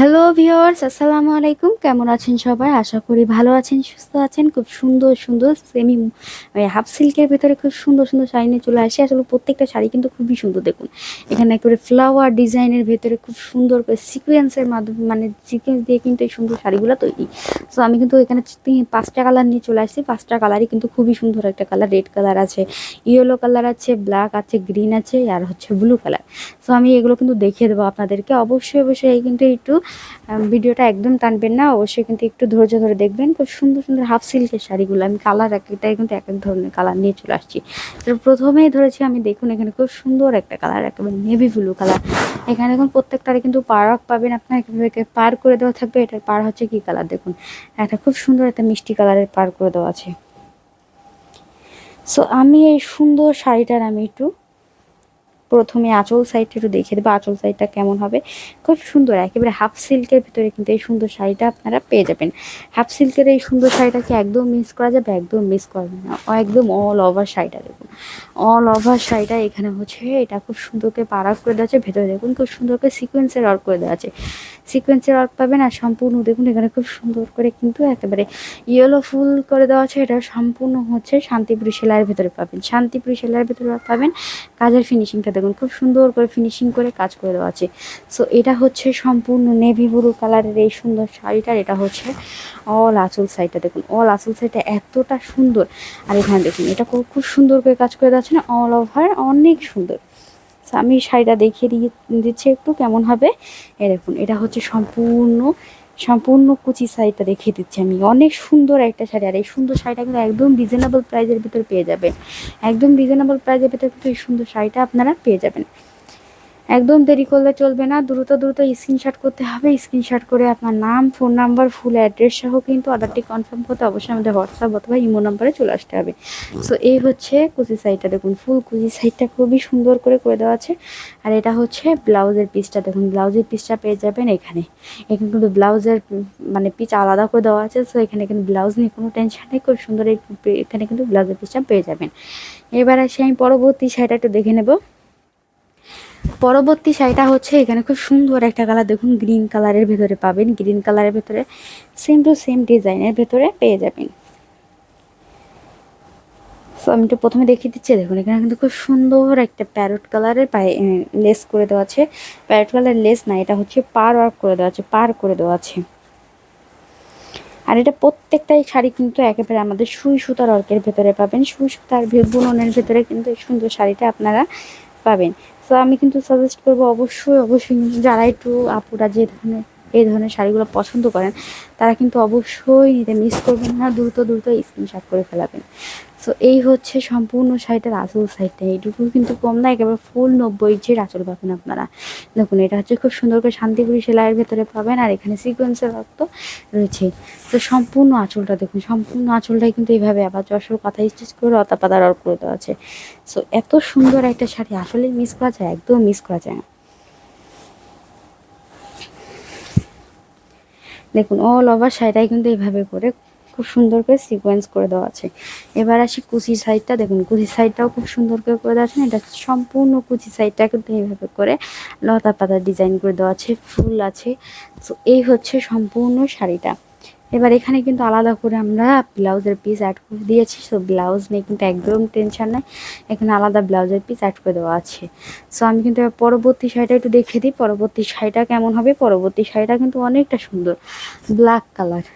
Hello viewers আসসালামু আলাইকুম। কেমন আছেন সবাই? আশা করি ভালো আছেন, সুস্থ আছেন। খুব সুন্দর সুন্দর সেমি হাফ সিল্কের ভেতরে খুব সুন্দর সুন্দর শাড়ি নিয়ে চলে আসে। আসলে প্রত্যেকটা শাড়ি কিন্তু খুবই সুন্দর, দেখুন। এখানে একেবারে ফ্লাওয়ার ডিজাইনের ভেতরে খুব সুন্দর করে সিকোয়েন্সের মাধ্যমে মানে সিকোয়েন্স দিয়ে কিন্তু এই সুন্দর শাড়িগুলো তৈরি। সো আমি কিন্তু এখানে পাঁচটা কালার নিয়ে চলে আসছি। পাঁচটা কালারই কিন্তু খুবই সুন্দর একটা কালার রেড কালার আছে ইয়েলো কালার আছে ব্ল্যাক আছে গ্রিন আছে, আর হচ্ছে ব্লু কালার সো আমি এগুলো কিন্তু দেখিয়ে দেবো আপনাদেরকে। অবশ্যই অবশ্যই কিন্তু একটু ভিডিওটা একদম টানবেন না, অবশ্যই কিন্তু একটু ধৈর্য ধরে দেখবেন। খুব সুন্দর সুন্দর হাফ সিল্কের শাড়িগুলো, আমি কালার এক একটাই কিন্তু এক এক ধরনের কালার নিয়ে চলে আসছি। তো প্রথমেই ধরেছি আমি, দেখুন এখানে খুব সুন্দর একটা কালার একেবারে নেভি ব্লু কালার এখানে দেখুন প্রত্যেকটারে কিন্তু পারক পাবেন আপনার পার করে দেওয়া থাকবে, এটার পার হচ্ছে কি কালার দেখুন? একটা খুব সুন্দর একটা মিষ্টি কালারের পার করে দেওয়া আছে। সো আমি এই সুন্দর শাড়িটার আমি একটু প্রথমে আঁচল সাইডটা একটু দেখে দেবো, আঁচল সাইডটা কেমন হবে। খুব সুন্দর, একেবারে হাফ সিল্কের ভিতরে কিন্তু এই সুন্দর শাড়িটা আপনারা পেয়ে যাবেন। হাফ সিল্কের এই সুন্দর শাড়িটাকে একদম মিস করা যাবে? একদম মিস করবেন না। একদম অল ওভার শাড়িটা দেখুন। অল ওভার শাড়িটা এখানে হচ্ছে, এটা খুব সুন্দরকে পাড়া করে দেওয়া আছে। ভেতরে দেখুন, খুব সুন্দরকে সিকোয়েন্সের ওয়ার্ক করে দেওয়া আছে। সিকোয়েন্সের ওয়ার্ক পাবেন আর সম্পূর্ণ দেখুন, এখানে খুব সুন্দর করে কিন্তু একেবারে ইয়েলো ফুল করে দেওয়া আছে। এটা সম্পূর্ণ হচ্ছে শান্তিপুরি সেলাইয়ের ভেতরে পাবেন। শান্তিপুরি সেলাইয়ের ভেতরে পাবেন। কাজের ফিনিশিংটা দেখুন, খুব সুন্দর করে ফিনিশিং করে কাজ করে দেওয়া আছে। সো এটা হচ্ছে সম্পূর্ণ নেভি ব্লু কালারের এই সুন্দর শাড়িটার। এটা হচ্ছে অল আঁচল সাইডটা দেখুন। অল আঁচল সাইডটা এতটা সুন্দর। আর এখানে দেখুন, এটা খুব সুন্দর করে কাজ করে দেওয়া আছে না? অল ওভার অনেক সুন্দর। আমি শাড়িটা দেখিয়ে দিয়ে দিচ্ছি একটু, কেমন হবে? এ দেখুন, এটা হচ্ছে সম্পূর্ণ সম্পূর্ণ কুচি শাড়িটা দেখিয়ে দিচ্ছি আমি। অনেক সুন্দর একটা শাড়ি, আর এই সুন্দর শাড়িটা কিন্তু একদম রিজনেবল প্রাইজের ভিতর পেয়ে যাবেন। একদম রিজনেবল প্রাইজের ভিতর কিন্তু এই সুন্দর শাড়িটা আপনারা পেয়ে যাবেন। একদম দেরি করলে চলবে না। দ্রুত দ্রুত স্ক্রিনশট করতে হবে। স্ক্রিনশট করে আপনার নাম ফোন নাম্বার ফুল অ্যাড্রেস সহ কিন্তু অর্ডারটি কনফার্ম করতে অবশ্যই আমাদের হোয়াটসঅ্যাপ অথবা ইমো নাম্বারে চলে আসতে হবে। সো এই হচ্ছে কুচি সাইডটা দেখুন ফুল কুচি সাইডটা খুবই সুন্দর করে করে দেওয়া আছে। আর এটা হচ্ছে ব্লাউজের পিসটা দেখুন, ব্লাউজের পিসটা পেয়ে যাবেন এখানে। এখানে কিন্তু ব্লাউজের মানে পিচ আলাদা করে দেওয়া আছে। সো এখানে কিন্তু ব্লাউজ নিয়ে কোনো টেনশন নেই। খুব সুন্দর এখানে কিন্তু ব্লাউজের পিসটা পেয়ে যাবেন। এবার আসি আমি পরবর্তী শাড়িটা একটু দেখে নেব। পরবর্তী শাড়িটা হচ্ছে এখানে খুব সুন্দর একটা কালার, দেখুন গ্রিন কালারের ভেতরে পাবেন। গ্রিন কালারের ভেতরে সেম টু সেম ডিজাইনের ভেতরে পেয়ে যাবেন। সো আমি একটু প্রথমে দেখিয়ে দিচ্ছি, দেখুন এখানে কিন্তু খুব সুন্দর একটা প্যারট কালারের পায়ে লেস করে দেওয়া আছে। প্যারট কালারের লেস না, এটা হচ্ছে পার ওয়ার্ক করে দেওয়া আছে, পার করে দেওয়া আছে। আর এটা প্রত্যেকটাই শাড়ি কিন্তু একেবারে আমাদের সুই সুতার অর্কের ভেতরে পাবেন। সুই সুতার বুননের ভেতরে কিন্তু এই সুন্দর শাড়িটা আপনারা পাবেন। তো আমি কিন্তু সাজেস্ট করব অবশ্যই অবশ্যই যারা একটু আপুরা যে ধরনের এই ধরনের শাড়িগুলো পছন্দ করেন, তারা কিন্তু অবশ্যই নিতে মিস করবেন না, দ্রুত দ্রুত স্ক্রিনশট করে ফেলাবেন। সো এই হচ্ছে সম্পূর্ণ শাড়িটার আসল সাইডটা। এইটুকু কিন্তু কম না, একেবারে ফুল নব্বই ইঞ্চির আঁচল পাবেন আপনারা। দেখুন, এটা হচ্ছে খুব সুন্দর করে শান্তিপুরি সেলাইয়ের ভেতরে পাবেন আর এখানে সিকোয়েন্সের রক্ত রয়েছে। তো, সম্পূর্ণ আঁচলটা দেখুন, সম্পূর্ণ আঁচলটাই কিন্তু এইভাবে আবার যশোর কথা স্টিচ করে লতা পাতার অর্ক করে দেওয়া আছে। সো এত সুন্দর একটা শাড়ি আসলে মিস করা যায়, একদম মিস করা যায় না। দেখুন অল ওভার শাড়িটাই কিন্তু এইভাবে করে খুব সুন্দর করে সিকোয়েন্স করে দেওয়া আছে। এবার আসি কুচি সাইডটা দেখুন, কুচি সাইডটাও খুব সুন্দর করে করে দেওয়া আছে। এটা সম্পূর্ণ কুচি সাইডটা কিন্তু এইভাবে করে লতা পাতা ডিজাইন করে দেওয়া আছে, ফুল আছে। তো এই হচ্ছে সম্পূর্ণ শাড়িটা। এবার এখানে কিন্তু আলাদা করে আমরা ব্লাউজের পিস অ্যাড করে দিয়েছি। সো ব্লাউজ নিয়ে কিন্তু একদম টেনশন নেই। এখানে আলাদা ব্লাউজের পিস অ্যাড করে দেওয়া আছে। সো আমি কিন্তু এবার পরবর্তী শাড়িটা একটু দেখে দিই। পরবর্তী শাড়িটা কেমন হবে? পরবর্তী শাড়িটা কিন্তু অনেকটা সুন্দর। ব্ল্যাক কালার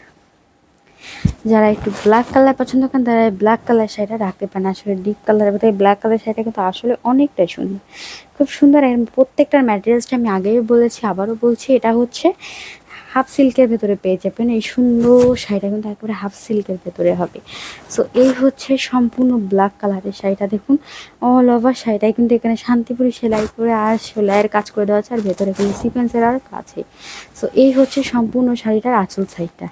যারা একটু ব্ল্যাক কালার পছন্দ করেন, তারা ব্ল্যাক কালার শাড়িটা রাখতে পারেন। আসলে ডিপ কালারের ভিতরে ব্ল্যাক কালার শাড়িটা কিন্তু আসলে অনেকটাই সুন্দর। খুব সুন্দর। প্রত্যেকটার ম্যাটেরিয়ালসটা আমি আগেই বলেছি, আবারও বলছি। এটা হচ্ছে হাফ সিল্কের ভেতরে পেয়ে যাবেন। এই সুন্দর শাড়িটা কিন্তু একেবারে হাফ সিল্কের ভেতরে হবে। সো এই হচ্ছে সম্পূর্ণ ব্ল্যাক কালারের শাড়িটা। দেখুন অল ওভার শাড়িটাই কিন্তু এখানে শান্তিপুরি সেলাই করে আর সেলাইয়ের কাজ করে দেওয়া আছে আর ভেতরে কিন্তু সিকোয়েন্সের আর কাছে সো এই হচ্ছে সম্পূর্ণ শাড়িটার আঁচল সাইডটা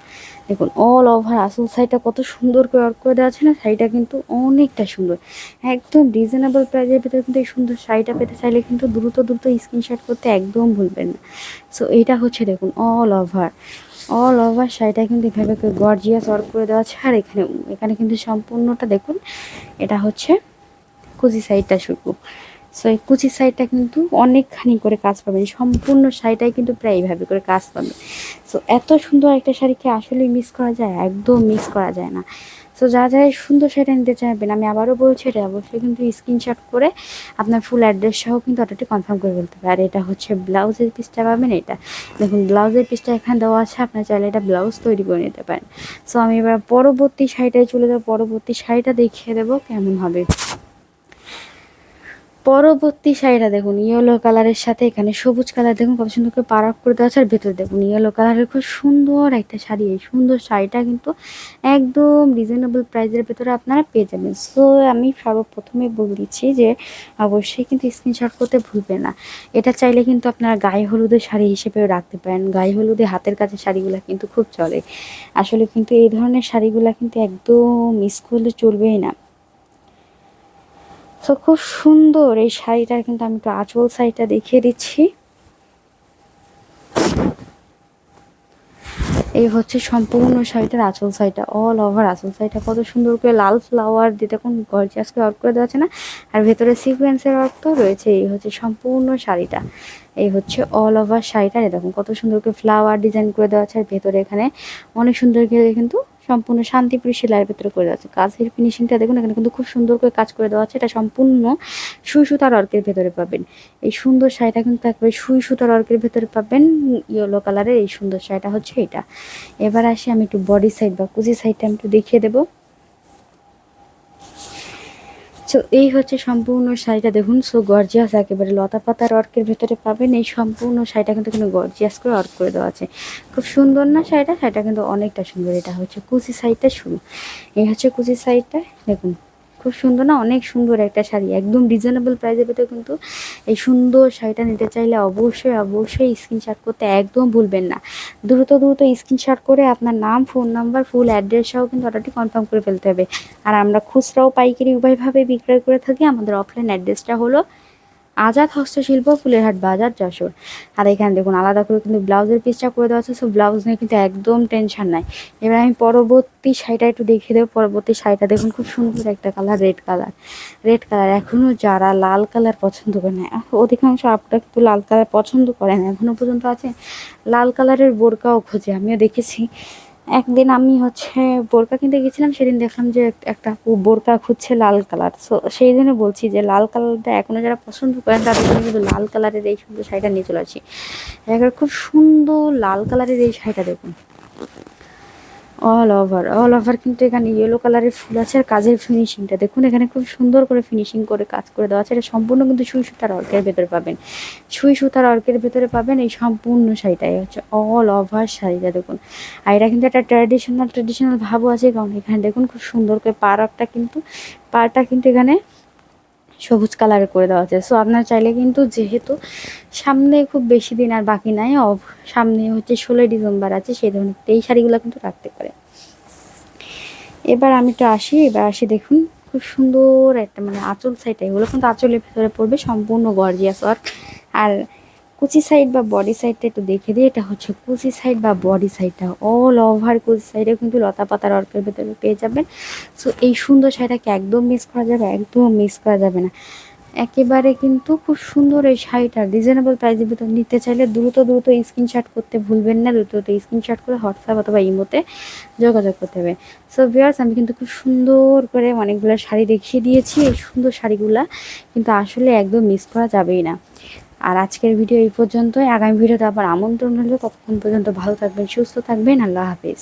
দেখুন অল ওভার আসল সাইডটা কত সুন্দর করে ওয়ার্ক করে দেওয়া আছে না? শাড়িটা কিন্তু অনেকটা সুন্দর। একদম রিজনেবল প্রাইসের ভিতরে কিন্তু এই সুন্দর শাড়িটা পেতে চাইলে কিন্তু দ্রুত দ্রুত স্ক্রিনশট করতে একদম ভুলবেন না। সো এইটা হচ্ছে দেখুন অল ওভার অল ওভার শাড়িটা কিন্তু এভাবে গর্জিয়াস ওয়ার্ক করে দেওয়া আছে। আর এখানে এখানে কিন্তু সম্পূর্ণটা দেখুন, এটা হচ্ছে কুচি সাইডটা শুরু। সো এই কুচি সাইডটা কিন্তু অনেকখানি করে কাজ পাবেন। সম্পূর্ণ শাড়িটাই কিন্তু প্রায় এইভাবে করে কাজ পাবে। সো এত সুন্দর একটা শাড়িকে আসলে মিস করা যায়? একদম মিস করা যায় না। সো যা যা সুন্দর শাড়িটা নিতে চাইবেন, আমি আবারও বলছি এটা অবশ্যই কিন্তু স্ক্রিনশট করে আপনার ফুল অ্যাড্রেস সহ কিন্তু অর্ডারটি কনফার্ম করে ফেলতে হবে। আর এটা হচ্ছে ব্লাউজের পিসটা পাবেন এটা। দেখুন, ব্লাউজের পিসটা এখানে দেওয়া আছে, আপনার চাইলে এটা ব্লাউজ তৈরি করে নিতে পারেন। সো আমি এবার পরবর্তী শাড়িটায় চলে যাব, পরবর্তী শাড়িটা দেখিয়ে দেবো কেমন হবে। পরবর্তী শাড়িটা দেখুন ইয়েলো কালারের সাথে এখানে সবুজ কালার দেখুন, কত সুন্দর করে পার করে দেওয়া আছে, আর ভেতরে দেখুন ইয়েলো কালারের খুব সুন্দর একটা শাড়ি, এই সুন্দর শাড়িটা কিন্তু একদম রিজনেবল প্রাইসের ভেতরে আপনারা পেয়ে যাবেন। সো আমি সর্বপ্রথমে বলে দিচ্ছি যে অবশ্যই কিন্তু স্ক্রিনশট করতে ভুলবেন না। এটা চাইলে কিন্তু আপনারা গায়ে হলুদের শাড়ি হিসেবেও রাখতে পারেন। গায়ে হলুদে হাতের কাছে শাড়িগুলো কিন্তু খুব চলে। আসলে কিন্তু এই ধরনের শাড়িগুলো কিন্তু একদম মিস করলে চলবেই না। তো খুব সুন্দর এই শাড়িটার কিন্তু আমি একটু আঁচল শাড়িটা দেখিয়ে দিচ্ছি। এই হচ্ছে সম্পূর্ণ শাড়িটার আঁচল শাড়িটা অল ওভার আঁচল শাড়িটা। কত সুন্দর করে লাল ফ্লাওয়ার দিয়ে দেখুন গর্জিয়াসকে ওয়ার্ক করে দেওয়া আছে না? আর ভেতরে সিকোয়েন্সের ওয়ার্ক তো রয়েছে, এই হচ্ছে সম্পূর্ণ শাড়িটা। এই হচ্ছে অল ওভার শাড়িটা দেখুন কত সুন্দর করে ফ্লাওয়ার ডিজাইন করে দেওয়া আছে। আর ভেতরে এখানে অনেক সুন্দর করে কিন্তু সম্পূর্ণ শান্তিপুরী সেলাইয়ের ভেতরে করে দেওয়া আছে। কাজের ফিনিশিংটা দেখুন, এখানে কিন্তু খুব সুন্দর করে কাজ করে দেওয়া আছে। এটা সম্পূর্ণ সুই সুতার অর্কের ভেতরে পাবেন। এই সুন্দর শাড়িটা কিন্তু একবারে সুই সুতার অর্কের ভেতরে পাবেন, ইয়েলো কালারের। এই সুন্দর শাড়িটা হচ্ছে এটা। এবার আসি আমি একটু বডি সাইড বা কুচি সাইডটা আমি একটু দেখিয়ে দেবো। সো এই হচ্ছে সম্পূর্ণ শাড়িটা দেখুন। সো গর্জিয়াস একেবারে লতা পাতার অর্কের ভেতরে পাবেন। এই সম্পূর্ণ শাড়িটা কিন্তু কিন্তু গর্জিয়াস করে অর্ক করে দেওয়া আছে। খুব সুন্দর না শাড়িটা? শাড়িটা কিন্তু অনেকটা সুন্দর। এটা হচ্ছে কুচি সাইডটা শুরু এই হচ্ছে কুচি সাইডটা দেখুন। খুব সুন্দর না? অনেক সুন্দর একটা শাড়ি। একদম রিজনেবল প্রাইসের ভেতরে কিন্তু এই সুন্দর শাড়িটা নিতে চাইলে অবশ্যই অবশ্যই স্ক্রিনশট করতে একদম ভুলবেন না। দ্রুত দ্রুত স্ক্রিনশট করে আপনার নাম ফোন নাম্বার ফুল অ্যাড্রেস সহ কিন্তু অর্ডারটি কনফার্ম করে ফেলতে হবে। আর আমরা খুচরাও পাইকারি উভয়ভাবে বিক্রয় করে থাকি। আমাদের অফলাইন অ্যাড্রেসটা হলো আজাদ হস্তশিল্প, ফুলেরহাট বাজার, যশোর। আর এখানে দেখুন, আলাদা করে কিন্তু ব্লাউজের পিসটা করে দেওয়া আছে সো ব্লাউজ নিয়ে কিন্তু একদম টেনশন নাই। এবার আমি পরবর্তী শাড়িটা একটু দেখিয়ে দেবো। পরবর্তী শাড়িটা দেখুন, খুব সুন্দর একটা colour red colour red colour এখনও যারা লাল কালার পছন্দ করে না অধিকাংশ আপনারা কিন্তু লাল কালার পছন্দ করে না এখনও পর্যন্ত আছে। লাল কালারের বোরকাও খোঁজে, আমিও দেখেছি। একদিন আমি হচ্ছে বোরকা কিনতে গেছিলাম, সেদিন দেখলাম যে একটা বোরকা খুঁজছে লাল কালার। সো সেই জন্য বলছি যে লাল কালারটা এখনও যারা পছন্দ করেন, তাদের জন্য কিন্তু লাল কালারের এই সুন্দর শাড়িটা নিয়ে চলে আসি। একবার খুব সুন্দর লাল কালারের এই শাড়িটা দেখুন। অল ওভার অল ওভার কিন্তু এখানে ইয়েলো কালারের ফুল আছে আর কাজের ফিনিশিংটা দেখুন এখানে খুব সুন্দর করে ফিনিশিং করে কাজ করে দেওয়া আছে। এটা সম্পূর্ণ কিন্তু সুই সুতার অর্কের ভেতরে পাবেন। সুই সুতার অর্কের ভেতরে পাবেন এই সম্পূর্ণ শাড়িটাই হচ্ছে অল ওভার শাড়িটা, দেখুন। আর এটা কিন্তু একটা ট্র্যাডিশনাল ট্র্যাডিশনাল ভাবও আছে। কারণ এখানে দেখুন খুব সুন্দর করে পাড়টা কিন্তু পাড়টা কিন্তু এখানে সবুজ কালারে করে দেওয়া আছে। সো আপনার চাইলে কিন্তু যেহেতু সামনে খুব বেশি দিন আর বাকি নাই সামনে হচ্ছে ষোলোই ডিসেম্বর আছে, সেই ধরনের এই শাড়িগুলো কিন্তু রাখতে পারে এবার আমি একটু আসি, এবার আসি দেখুন, খুব সুন্দর একটা মানে আঁচল সাইডটা এগুলো কিন্তু আঁচলের ভেতরে পড়বে, সম্পূর্ণ গর্জিয়াস ওয়ার্ক আর কুচি সাইড বা বডি সাইডটা একটু দেখে দিই, এটা হচ্ছে কুচি সাইড বা বডি সাইডটা অল ওভার কুচি সাইডে কিন্তু লতা পাতার অর্কের ভেতরে পেয়ে যাবেন। সো এই সুন্দর শাড়িটাকে একদম মিস করা যাবে, একদম মিস করা যাবে না। একেবারে কিন্তু খুব সুন্দর এই শাড়িটা। রিজনেবল প্রাইসের ভিতর নিতে চাইলে দ্রুত দ্রুত স্ক্রিনশট করতে ভুলবেন না। দ্রুত দ্রুত স্ক্রিনশট করে হোয়াটসঅ্যাপ অথবা ইমোতে যোগাযোগ করতে হবে। সো ভিয়ার্স আমি কিন্তু খুব সুন্দর করে অনেকগুলো শাড়ি দেখিয়ে দিয়েছি। এই সুন্দর শাড়িগুলা কিন্তু আসলে একদম মিস করা যাবেই না। আর আজকের ভিডিও এই পর্যন্তই। আগামী ভিডিওতে আবার আমন্ত্রণ হলে ততক্ষণ পর্যন্ত ভালো থাকবেন, সুস্থ থাকবেন। আল্লাহ হাফিজ।